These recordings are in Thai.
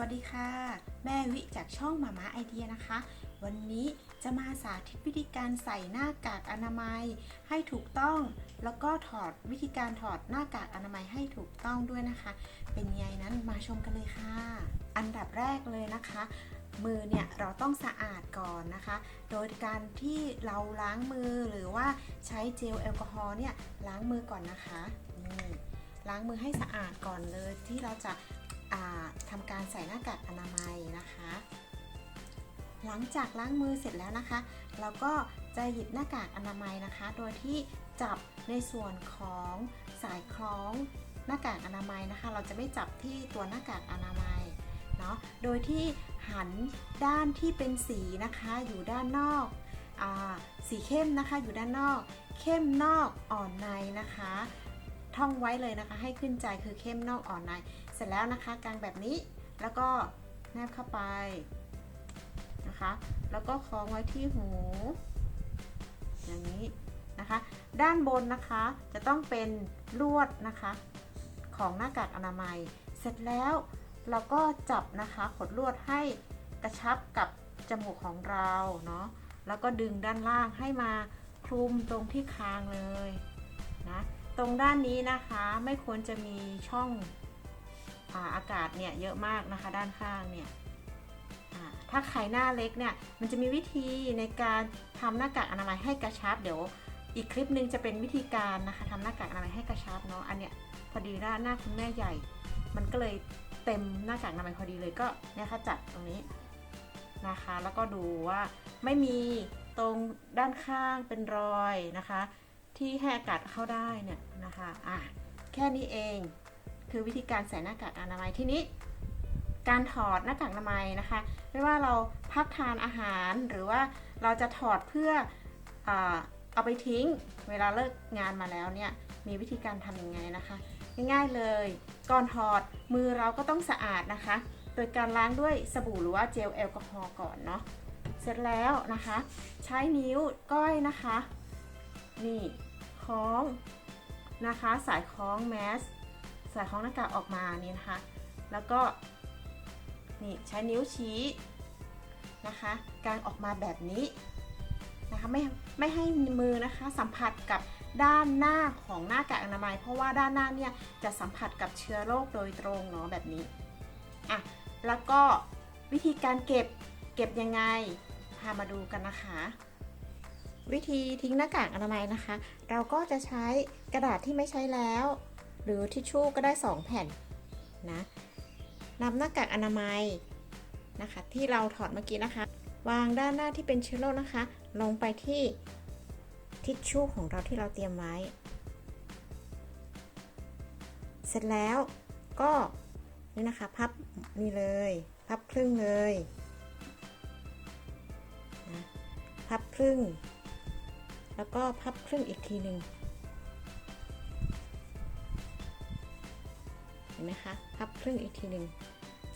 วัสดีค่ะ แม่วิจากช่องมาม่าไอเดียนะคะ วันนี้จะมาสาธิตวิธีการใส่หน้ากากอนามัยให้ถูกต้อง แล้วก็ถอดวิธีการถอดหน้ากากอนามัยให้ถูกต้องด้วยนะคะ เป็นไงนั้นมาชมกันเลยค่ะ อันดับแรกเลยนะคะ มือเนี่ยเราต้องสะอาดก่อนนะคะ โดยการที่เราล้างมือหรือว่าใช้เจลแอลกอฮอล์เนี่ยล้างมือก่อนนะคะนี่ล้างมือให้สะอาดก่อนเลยที่เราจะ ทำการใส่หน้ากากอนามัยนะคะ หลังจากล้างมือเสร็จแล้วนะคะ เราก็จะหยิบหน้ากากอนามัยนะคะ โดยที่จับในส่วนของสายคล้องหน้ากากอนามัยนะคะ เราจะไม่จับที่ตัวหน้ากากอนามัยเนาะ โดยที่หันด้านที่เป็นสีนะคะอยู่ด้านนอกอสีเข้มนะคะอยู่ด้านนอก เข้มนอกอ่อนในนะคะ ท่องไว้เลยนะคะ ให้ขึ้นใจคือเข้มนอกอ่อนใน เสร็จแล้วนะคะกางแบบนี้แล้วก็แนบเข้าไปนะคะ แล้วก็คล้องไว้ที่หู อย่างนี้นะคะ ด้านบนนะคะจะต้องเป็นลวดนะคะ ของหน้ากากอนามัย เสร็จแล้วเราก็จับนะคะขดลวดให้กระชับกับจมูกของเราเนาะแล้วก็ดึงด้านล่างให้มาคลุมตรงที่คางเลยนะตรงด้านนี้นะคะไม่ควรจะมีช่อง อากาศเนี่ยเยอะมากนะคะด้านข้างเนี่ยถ้าใครหน้าเล็กเนี่ยมันจะมีวิธีในการทำหน้ากากอนามัยให้กระชับ เดี๋ยวอีกคลิปหนึ่งจะเป็นวิธีการนะคะทำหน้ากากอนามัยให้กระชับเนาะอันเนี้ยพอดีหน้าหน้าคุณแม่ใหญ่ มันก็เลยเต็มหน้ากากอนามัยพอดีเลยก็เนี่ยค่ะจัดตรงนี้นะคะ แล้วก็ดูว่าไม่มีตรงด้านข้างเป็นรอยนะคะ ที่ให้อากาศเข้าได้เนี่ยนะคะอะแค่นี้เอง คือวิธีการใส่หน้ากากอนามัยที่นี้ การถอดหน้ากากอนามัยนะคะ ไม่ว่าเราพักทานอาหารหรือว่าเราจะถอดเพื่ออเอาไปทิ้ง เวลาเลิกงานมาแล้วเนี่ยมีวิธีการทำยังไงนะคะ ง่ายๆเลยก่อนถอดมือเราก็ต้องสะอาดนะคะ โดยการล้างด้วยสบู่หรือว่าเจลแอลกอฮอล์ก่อนเนาะเสร็จแล้วนะคะ ใช้นิ้วก้อยนะคะ นี่คล้องนะคะ สายคล้องแมส สายคล้องหน้ากากออกมานี่นะคะ แล้วก็นี่ใช้นิ้วชี้นะคะกางออกมาแบบนี้นะคะไม่ไม่ให้มือนะคะสัมผัสกับด้านหน้าของหน้ากากอนามัย เพราะว่าด้านหน้าเนี่ยจะสัมผัสกับเชื้อโรคโดยตรงเนาะแบบนี้อะแล้วก็วิธีการเก็บเก็บยังไงพามาดูกันนะคะ วิธีทิ้งหน้ากากอนามัยนะคะ เราก็จะใช้กระดาษที่ไม่ใช้แล้ว หรือทิชชู่ก็ได้ 2 แผ่นนะนำหน้ากากอนามัยนะคะ ที่เราถอดเมื่อกี้นะคะ วางด้านหน้าที่เป็นเชื้อโรคนะคะ ลงไปที่ทิชชู่ของเราที่เราเตรียมไว้ เสร็จแล้วก็นี่นะคะพับนี่เลย พับครึ่งเลยนะพับครึ่ง แล้วก็พับครึ่งอีกทีหนึ่ง ห็นไหมคะพับครึ่งอีกทีหนึ่ง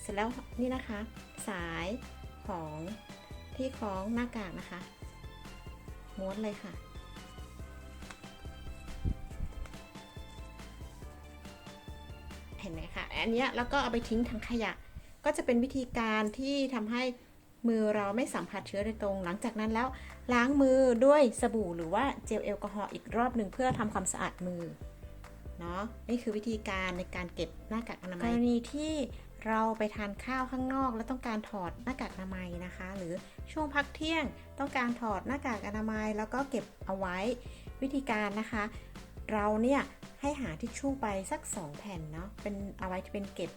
เสร็จแล้วนี่นะคะ สายของที่คล้องหน้ากากนะคะ ม้วนเลยค่ะเห็นไหมคะอันนี้แล้วก็เอาไปทิ้งถังขยะ ก็จะเป็นวิธีการที่ทำให้มือเราไม่สัมผัสเชื้อโดยตรง หลังจากนั้นแล้วล้างมือด้วยสบู่หรือว่าเจลแอลกอฮอล์อีกรอบหนึ่งเพื่อทำความสะอาดมือ เนาะนี่คือวิธีการในการเก็บหน้ากากอนามัยกรณีที่เราไปทานข้าวข้างนอก แล้วต้องการถอดหน้ากากอนามัยนะคะ หรือช่วงพักเที่ยงต้องการถอดหน้ากากอนามัย แล้วก็เก็บเอาไว้วิธีการนะคะ เราเนี่ยให้หาทิชชู่ไปสัก 2 แผ่นเนาะเป็นเอาไว้ที่เป็นเก็บ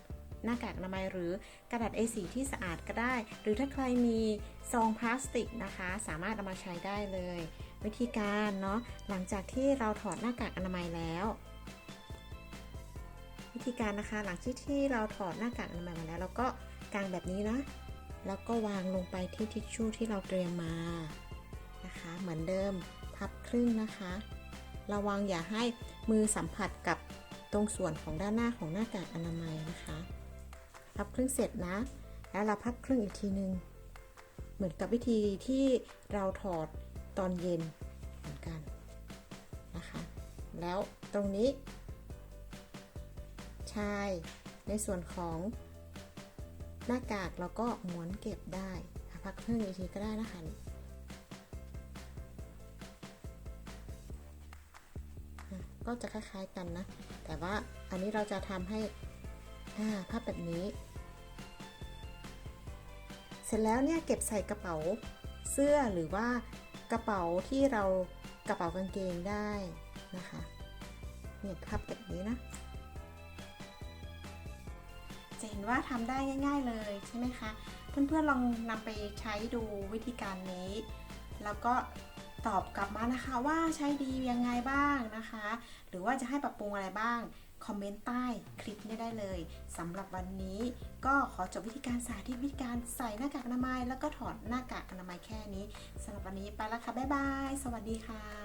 หน้ากากอนามัยหรือกระดาษ A4 ที่สะอาดก็ได้ หรือถ้าใครมีซองพลาสติกนะคะ สามารถเอามาใช้ได้เลย วิธีการเนาะหลังจากที่เราถอดหน้ากากอนามัยแล้ว วิธีการนะคะ หลังที่ที่เราถอดหน้ากากอนามัยมาแล้วเราก็กางแบบนี้นะ แล้วก็วางลงไปที่ทิชชู่ที่เราเตรียมมานะคะ เหมือนเดิมพับครึ่งนะคะ ระวังอย่าให้มือสัมผัสกับตรงส่วนของด้านหน้าของหน้ากากอนามัยนะคะ พับครึ่งเสร็จนะ แล้วเราพับครึ่งอีกทีนึง เหมือนกับวิธีที่เราถอดตอนเย็นเหมือนกันนะคะ แล้วตรงนี้ ใช่ในส่วนของหน้ากากเราก็ม้วนเก็บได้พักเครื่องอีกทีก็ได้นะคะก็จะคล้ายๆกันนะ แต่ว่าอันนี้เราจะทำให้ภาพแบบนี้ เสร็จแล้วเนี่ยเก็บใส่กระเป๋าเสื้อหรือว่ากระเป๋าที่เรากระเป๋ากางเกงได้นะคะเนี่ยพับแบบนี้นะ จะเห็นว่าทำได้ง่าย ๆเลยใช่ไหมคะ เพื่อนๆลองนำไปใช้ดูวิธีการนี้ แล้วก็ตอบกลับมานะคะว่าใช้ดียังไงบ้างนะคะ หรือว่าจะให้ปรับปรุงอะไรบ้างคอมเมนต์ใต้คลิปนี้ได้เลยสำหรับวันนี้ ก็ขอจบวิธีการสาธิตวิธีการใส่หน้ากากอนามัย แล้วก็ถอดหน้ากากอนามัยแค่นี้สำหรับวันนี้ไปแล้วค่ะ บ๊ายบาย สวัสดีค่ะ